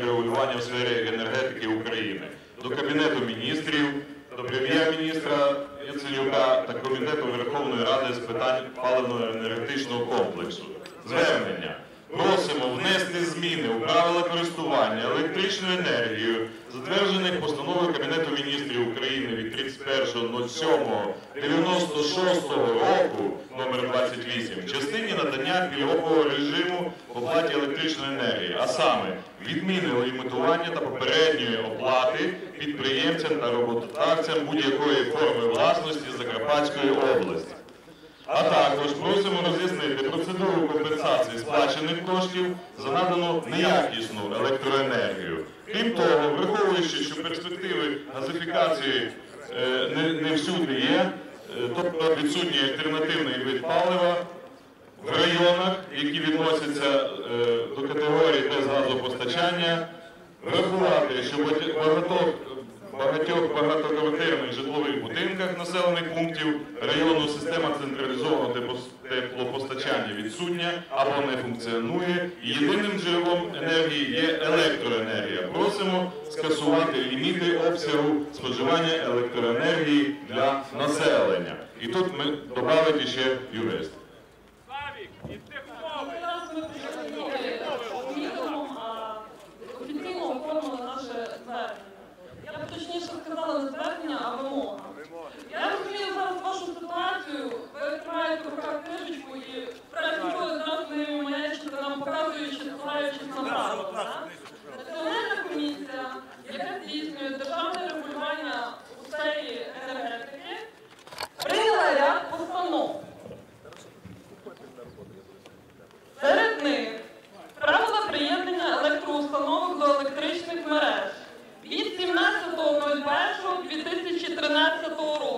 регулювання в сфері енергетики України до Кабінету міністрів, до прем'єр-міністра Яценюка та Комітету Верховної Ради з питань паливно-енергетичного комплексу. Звернення. Просимо внести зміни у правила користування електричною енергією, затверджених постановою Кабінету міністрів України від 31.07.96 року номер 28 в частині надання пільгового режиму оплаті електричної енергії, а саме відміни лімітування та попередньої оплати підприємцям та роботодавцям будь-якої форми власності Закарпатської області. А також просимо роз'яснити процедуру компенсації сплачених коштів за надану неякісну електроенергію. Крім того, враховуючи, що перспективи газифікації е, не, всюди є, е, тобто відсутній альтернативний вид палива в районах, які відносяться е, до категорії без газопостачання, врахувати, що багатьох багатьох багатоквартирних житлових будинках населених пунктів району система централізованого теплопостачання відсутня або не функціонує. Єдиним джерелом енергії є електроенергія. Просимо скасувати ліміти обсягу споживання електроенергії для населення. І тут ми додати ще юрист. Ситуацію. Ви відкриваєте в руках книжечку і працюєте зараз ними маячите нам показуючи, ссилаючись на право. Національна комісія, яка здійснює державне регулювання у сфері енергетики, прийняла ряд постанов. Серед них правила приєднання електроустановок до електричних мереж від 17.01.2013 року.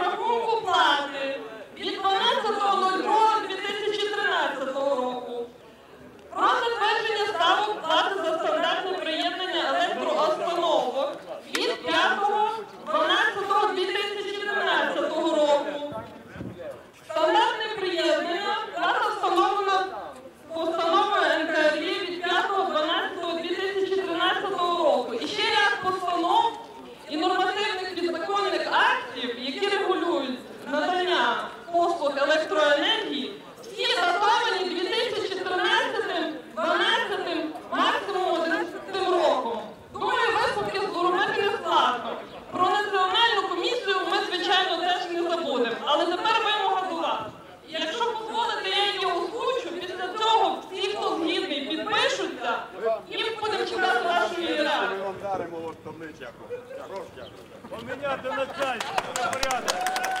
от табличку. Трошки. Поміняти начальство, на порядок.